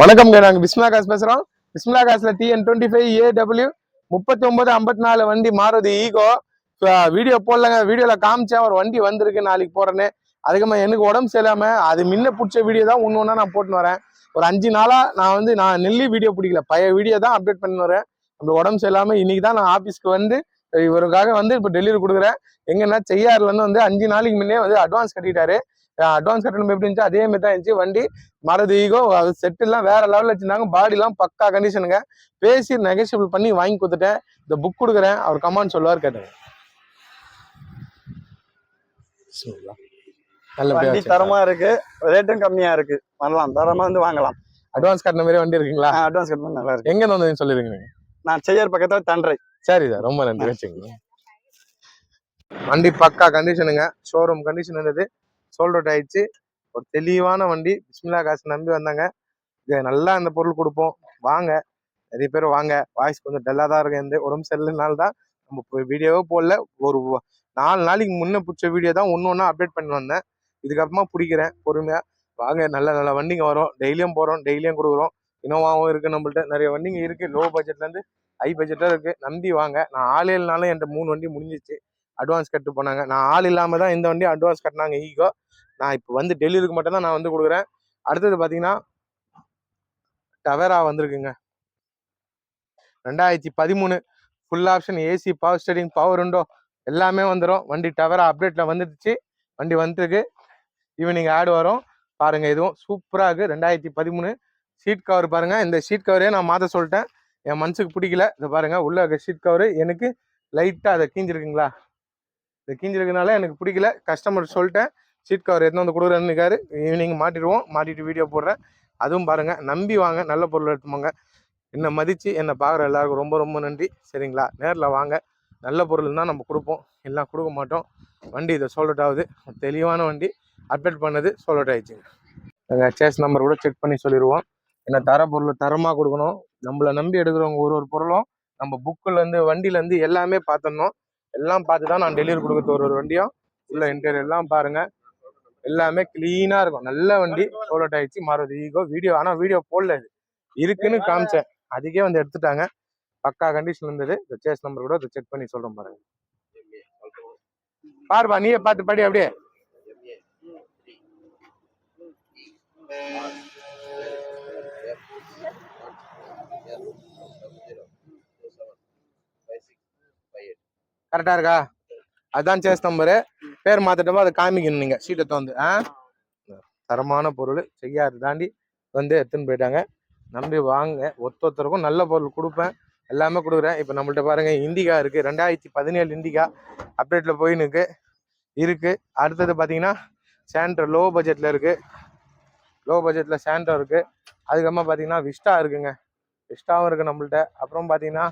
வணக்கம் நாங்க பிஸ்மிலா காஸ் பேசுறோம். Bismillah காஸ்ல TN twenty five A W முப்பத்தி ஒன்பது ஐம்பத்தி நாலு வண்டி மாறுது ஈகோ வீடியோ போடலங்க. வீடியோல காமிச்சேன். ஒரு வண்டி வந்திருக்கு நாளைக்கு போறேன்னு அதுக்கப்புறம் எனக்கு உடம்பு சரியில்லாமல் அது முன்ன பிடிச்ச வீடியோ தான் ஒன்று ஒன்றா நான் போட்டுன்னு வரேன். ஒரு அஞ்சு நாளா நான் வந்து நான் நெல்லி வீடியோ பிடிக்கல. பழைய வீடியோ தான் அப்டேட் பண்ணி வரேன். அந்த உடம்பு சரியில்லாமல் இன்னைக்கு தான் நான் ஆஃபீஸ்க்கு வந்து இவருக்காக வந்து இப்போ டெலிவரி கொடுக்குறேன். எங்கன்னா செய்யாறுல இருந்து வந்து அஞ்சு நாளைக்கு முன்னே வந்து அட்வான்ஸ் கட்டிட்டாரு. அட்வான்ஸ் கட்டணம் எப்படி இருந்துச்சு அதே மாதிரி தான் இருந்துச்சு. வண்டி மரது ஈகோ அது செட்டுலாம் வேற லெவலில் வச்சிருந்தாங்க. பாடிலாம் பக்கா கண்டிஷனுங்க பேசி நெகோசியபிள் பண்ணி வாங்கி கொடுத்துட்டேன். இந்த புக் கொடுக்குறேன். அவர் கமாண்ட் சொல்லுவார் கேட்டேன் வண்டி தரமா இருக்கு. ரேட்டும் கம்மியா இருக்கு. வரலாம். தரமா வந்து வாங்கலாம். அட்வான்ஸ் கட்டின மாதிரி வண்டி இருக்குங்களா? அட்வான்ஸ் கட்டணும் நல்லா இருக்கு. எங்க வந்தீங்கன்னு சொல்லிருங்க நான் செய்யார் பக்கத்துல தண்டரை சரி சார் ரொம்ப நன்றி. வச்சுக்கோங்க. வண்டி பக்கா கண்டிஷனுங்க ஷோரூம் கண்டிஷன் இருந்தது சோல்ட் அவுட் ஆயிடுச்சு. ஒரு தெளிவான வண்டி. பிஸ்மிலா காசு நம்பி வந்தாங்க. இது நல்லா இந்த பொருள் கொடுப்போம். வாங்க. நிறைய பேர் வாங்க. வாய்ஸ் கொஞ்சம் டல்லாக தான் இருக்கு எந்த உடம்பு சரியில்லைனால தான் நம்ம வீடியோவே போடல. ஒரு நாலு நாளைக்கு முன்னே பிடிச்ச வீடியோ தான் ஒன்று ஒன்றா அப்டேட் பண்ணி வந்தேன். இதுக்கப்புறமா பிடிக்கிறேன். பொறுமையாக வாங்க. நல்ல நல்ல வண்டிங்க வரும். டெய்லியும் போகிறோம் டெய்லியும் கொடுக்குறோம். இனோவாவும் இருக்குது நம்மள்ட்ட. நிறைய வண்டிங்க இருக்குது லோ பட்ஜெட்லேருந்து ஹை பட்ஜெட்டாக இருக்குது நம்பி வாங்க. நான் ஆள் இல்லைனாலும் என்கிட்ட மூணு வண்டி முடிஞ்சிச்சு அட்வான்ஸ் கட்டு போனாங்க. நான் ஆள் இல்லாமல் தான் இந்த வண்டி அட்வான்ஸ் கட்டினாங்க ஈகோ நான் இப்போ வந்து டெல்லிக்கு மட்டும் தான் நான் வந்து கொடுக்குறேன். அடுத்தது பார்த்தீங்கன்னா டவேரா வந்திருக்குங்க. ரெண்டாயிரத்தி பதிமூணு. Full option AC power steering power உண்டோ எல்லாமே வந்துடும் வண்டி டவேரா அப்டேட்டில் வந்துடுச்சு. வண்டி வந்துருக்கு. ஈவினிங் ஆடு வரும். பாருங்கள் இதுவும் சூப்பராக இருக்கு. ரெண்டாயிரத்தி பதிமூணு. சீட் கவர் பாருங்கள் இந்த ஷீட் கவரே நான் மாற்ற சொல்லிட்டேன். என் மனசுக்கு பிடிக்கல. இதை பாருங்கள் உள்ள ஷீட் கவர் எனக்கு லைட்டாக அதை கீஞ்சிருக்குங்களா இது கீஞ்சிருக்கனால எனக்கு பிடிக்கல. கஸ்டமர் சொல்லிட்டேன். சீட் கவர் எடுத்து வந்து கொடுக்குறேன்னுக்காரு ஈவினிங் மாட்டிடுவோம். மாட்டிட்டு வீடியோ போடுறேன். அதுவும் பாருங்கள் நம்பி வாங்க. நல்ல பொருள் எடுத்துமாங்க என்னை மதித்து என்னை பார்க்குற எல்லாருக்கும் ரொம்ப ரொம்ப நன்றி. சரிங்களா? நேரில் வாங்க. நல்ல பொருள் தான் நம்ம கொடுப்போம். எல்லாம் கொடுக்க மாட்டோம். வண்டி இதை சோல்ட் ஆகுது. தெளிவான வண்டி. அப்டேட் பண்ணது சோல்ட் ஆயிடுச்சுங்க. நாங்கள் சேஸ் நம்பர் கூட செக் பண்ணி சொல்லிடுவோம். என்ன தர பொருள் தரமாக கொடுக்கணும்? நம்மளை நம்பி எடுக்கிறவங்க ஒரு ஒரு பொருளும் நம்ம புக்கிலேருந்து வண்டியிலேருந்து எல்லாமே பார்த்துடணும். எல்லாம் பார்த்து தான் நான் டெலிவரி கொடுக்குறது ஒரு ஒரு வண்டியும் உள்ள இன்டீரியர் எல்லாம் பாருங்க. எல்லாமே கிளீனா இருக்கும். நல்ல வண்டி. சோலோட் ஆயிடுச்சு. மாறுவது ஈகோ வீடியோ ஆனா வீடியோ போடல இது. இருக்குன்னு காமிச்சேன். அதுக்கே வந்து எடுத்துட்டாங்க. பக்கா கண்டிஷன் இருந்தது. இந்த சேஸ் நம்பர் கூட செக் பண்ணி சொல்றேன் பாருங்க. பாருப்பா நீயே பார்த்து படி அப்படியே. கரெக்டாக இருக்கா? அதான் சேஸ் நம்பரு பேர் மாத்திட்டப்போ அதை காமிக்கணும் நீங்கள் சீட்டை தந்து ஆ? தரமான பொருள். செய்யாது தாண்டி வந்து எடுத்துன்னு போயிட்டாங்க. நம்பி வாங்க. ஒத்த ஒருத்தருக்கும் நல்ல பொருள் கொடுப்பேன். எல்லாமே கொடுக்குறேன். இப்போ நம்மள்ட்ட பாருங்க இண்டிகா இருக்குது ரெண்டாயிரத்தி பதினேழு இண்டிகா அப்டேட்டில் போயின்னு இருக்குது அடுத்தது பார்த்தீங்கன்னா சேண்ட்ரோ லோ பட்ஜெட்டில் இருக்குது லோ பட்ஜெட்டில் சேண்ட்ரோ இருக்குது அதுக்கப்புறமா பார்த்தீங்கன்னா விஸ்டா இருக்குங்க. விஸ்டாவும் இருக்குது நம்மள்ட்ட. அப்புறம் பார்த்தீங்கன்னா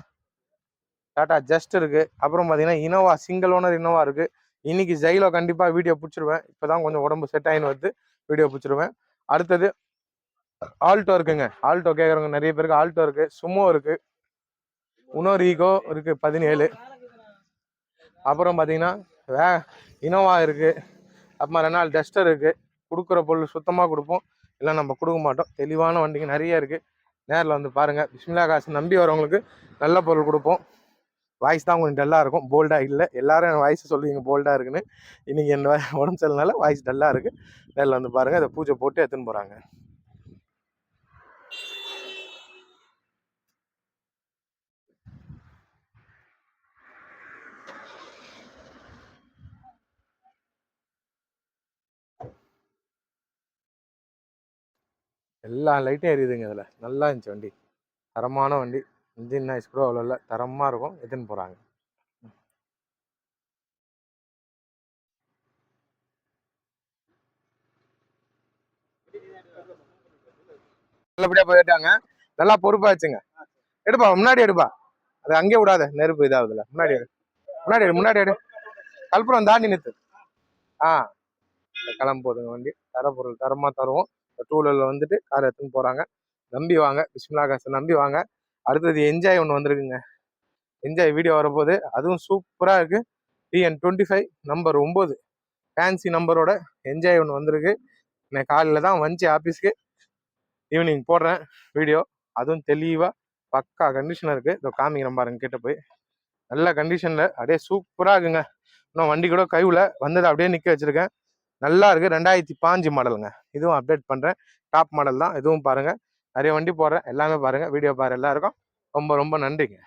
டாட்டா ஜஸ்ட் இருக்கு. அப்புறம் பார்த்தீங்கன்னா இனோவா சிங்கிள் ஓனர் இனோவா இருக்கு. இன்னைக்கு ஜெயிலோ கண்டிப்பாக வீடியோ பிடிச்சிருவேன். இப்போதான் கொஞ்சம் உடம்பு செட் ஆகின்னு வந்து வீடியோ பிடிச்சிருவேன். அடுத்தது ஆல்டோ இருக்குங்க. ஆல்டோ கேட்குறவங்க நிறைய பேருக்கு ஆல்டோ இருக்கு. சுமோ இருக்கு. உனோர் ஈகோ இருக்கு பதினேழு. அப்புறம் பார்த்தீங்கன்னா வே இனோவா இருக்கு. அப்புறமா ரெனால் டஸ்டர் இருக்கு. கொடுக்குற பொருள் சுத்தமாக கொடுப்போம். இல்லை நம்ம கொடுக்க மாட்டோம். தெளிவான வண்டிங்க நிறைய இருக்கு. நேரில் வந்து பாருங்க. பிஸ்மிலா காசு நம்பி வரவங்களுக்கு நல்ல பொருள் கொடுப்போம். வாய்ஸ் தான் கொஞ்சம் டல்லாக இருக்கும். போல்டாக இல்லை. எல்லாரும் என் வாய்ஸ் சொல்லுவீங்க போல்டாக இருக்குன்னு. இன்னைக்கு என் உடம்பு சரியில்லைனால வாய்ஸ் டல்லாக இருக்குது நேரில் வந்து பாருங்கள் அதை பூஜை போட்டு எடுத்துன்னு போகிறாங்க எல்லா லைட்டும் எரியுதுங்க இதில். நல்லா இருந்துச்சு வண்டி. தரமான வண்டி. இன்ஜின் நாய்ஸ் கூட அவ்வளோ இல்லை. தரமாக இருக்கும். எடுத்துன்னு போகிறாங்க நல்லபடியாக போயிட்டாங்க நல்லா பொறுப்பாச்சுங்க. எடுப்பா முன்னாடி எடுப்பா. அது அங்கேயே விடாத. நெருப்பு இதாகுதுல முன்னாடி எடு. முன்னாடி எடு முன்னாடி எடு. கல்புரம் தாண்டி நிறுத்து ஆ. கிளம்பு கிளம்ப போதுங்க வண்டி. தர பொருள் தரமாக தருவோம். டூ வீலரில் வந்துட்டு கார் எடுத்துன்னு போகிறாங்க நம்பி வாங்க. பிஸ்மிலா காசை நம்பி வாங்க. அடுத்தது என்ஜாய் ஒன்று வந்திருக்குங்க. என்ஜாய் வீடியோ வரப்போகுது. அதுவும் சூப்பராக இருக்குது டிஎன் டுவெண்ட்டி ஃபைவ் நம்பர் ஒம்பது. ஃபேன்சி நம்பரோட என்ஜாய் ஒன்று வந்திருக்கு. இன்னைக்கு காலையில் தான் வந்துச்சு ஆஃபீஸ்க்கு ஈவினிங் போடுறேன் வீடியோ அதுவும் தெளிவாக பக்கா கண்டிஷனாக இருக்குது இதோ காமிக்கிறேன் பாருங்க கிட்ட போய். நல்ல கண்டிஷனில் அப்படியே சூப்பராக இருக்குங்க. இன்னும் வண்டி கூட கைவில் வந்ததை அப்படியே நிற்க வச்சுருக்கேன். நல்லா இருக்குது ரெண்டாயிரத்தி பாஞ்சு மாடலுங்க இதுவும் அப்டேட் பண்ணுறேன் டாப் மாடல் தான். இதுவும் பாருங்கள் நிறைய வண்டி போடுறேன். எல்லாமே பாருங்க. வீடியோ பாரு. எல்லாருக்கும் ரொம்ப ரொம்ப நன்றிங்க.